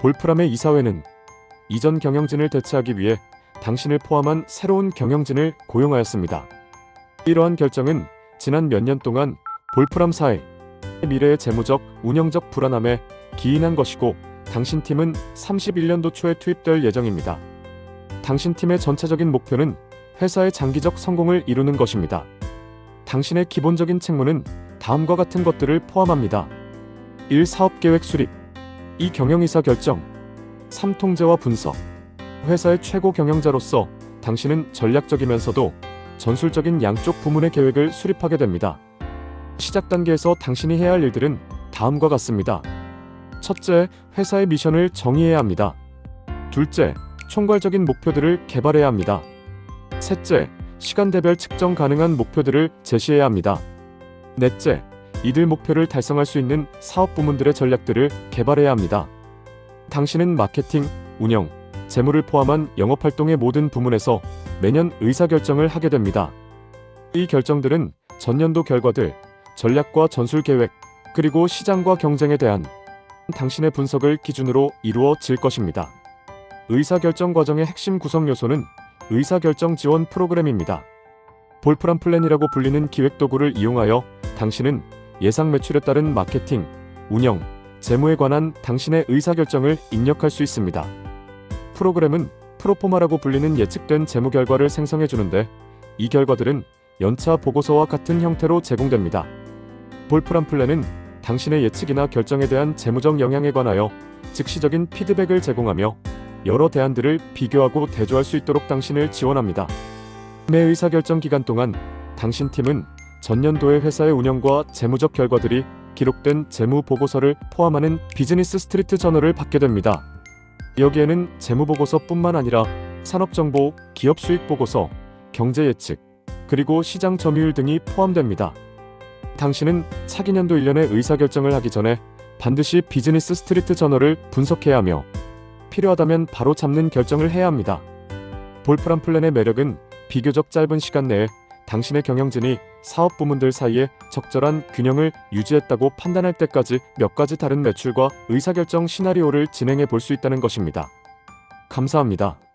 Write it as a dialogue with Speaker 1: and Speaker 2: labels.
Speaker 1: 볼프람의 이사회는 이전 경영진을 대체하기 위해 당신을 포함한 새로운 경영진을 고용하였습니다. 이러한 결정은 지난 몇 년 동안 볼프람 사의 미래의 재무적, 운영적 불안함에 기인한 것이고 당신 팀은 31년도 초에 투입될 예정입니다. 당신 팀의 전체적인 목표는 회사의 장기적 성공을 이루는 것입니다. 당신의 기본적인 책무는 다음과 같은 것들을 포함합니다. 1. 사업계획 수립 2. 경영이사 결정 3. 통제와 분석 회사의 최고 경영자로서 당신은 전략적이면서도 전술적인 양쪽 부문의 계획을 수립하게 됩니다. 시작 단계에서 당신이 해야 할 일들은 다음과 같습니다. 첫째, 회사의 미션을 정의해야 합니다. 둘째, 총괄적인 목표들을 개발해야 합니다. 셋째, 시간대별 측정 가능한 목표들을 제시해야 합니다. 넷째, 이들 목표를 달성할 수 있는 사업 부문들의 전략들을 개발해야 합니다. 당신은 마케팅, 운영, 재무를 포함한 영업 활동의 모든 부문에서 매년 의사결정을 하게 됩니다. 이 결정들은 전년도 결과들, 전략과 전술 계획, 그리고 시장과 경쟁에 대한 당신의 분석을 기준으로 이루어질 것입니다. 의사결정 과정의 핵심 구성 요소는 의사결정 지원 프로그램입니다. 볼프람 플랜이라고 불리는 기획 도구를 이용하여 당신은 예상 매출에 따른 마케팅, 운영, 재무에 관한 당신의 의사결정을 입력할 수 있습니다. 프로그램은 프로포마라고 불리는 예측된 재무 결과를 생성해 주는데 이 결과들은 연차 보고서와 같은 형태로 제공됩니다. 볼프람 플랜은 당신의 예측이나 결정에 대한 재무적 영향에 관하여 즉시적인 피드백을 제공하며 여러 대안들을 비교하고 대조할 수 있도록 당신을 지원합니다. 매 의사결정 기간 동안 당신 팀은 전년도의 회사의 운영과 재무적 결과들이 기록된 재무 보고서를 포함하는 비즈니스 스트리트 저널을 받게 됩니다. 여기에는 재무 보고서뿐만 아니라 산업 정보, 기업 수익 보고서, 경제 예측, 그리고 시장 점유율 등이 포함됩니다. 당신은 차기 년도 1년의 의사결정을 하기 전에 반드시 비즈니스 스트리트 저널을 분석해야 하며 필요하다면 바로 잡는 결정을 해야 합니다. 볼프람 플랜의 매력은 비교적 짧은 시간 내에 당신의 경영진이 사업 부문들 사이에 적절한 균형을 유지했다고 판단할 때까지 몇 가지 다른 매출과 의사결정 시나리오를 진행해 볼 수 있다는 것입니다. 감사합니다.